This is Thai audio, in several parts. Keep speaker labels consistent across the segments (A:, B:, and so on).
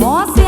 A: Nossa!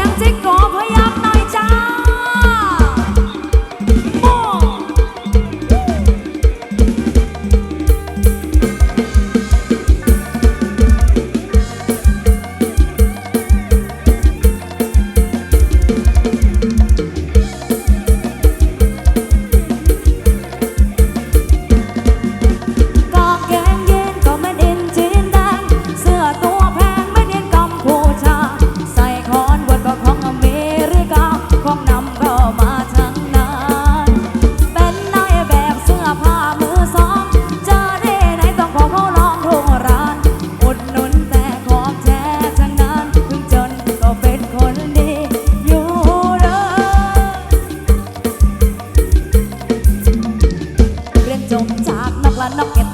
A: จงจากนกละนกเก็บ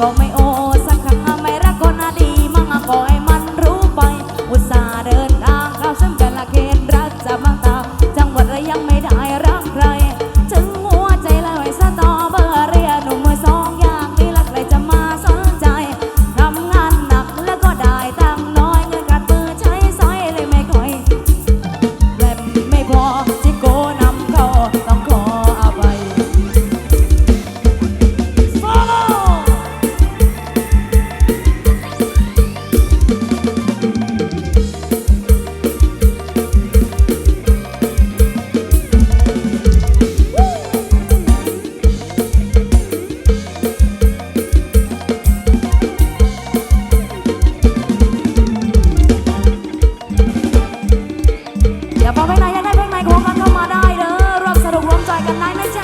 A: ก็ไม่ I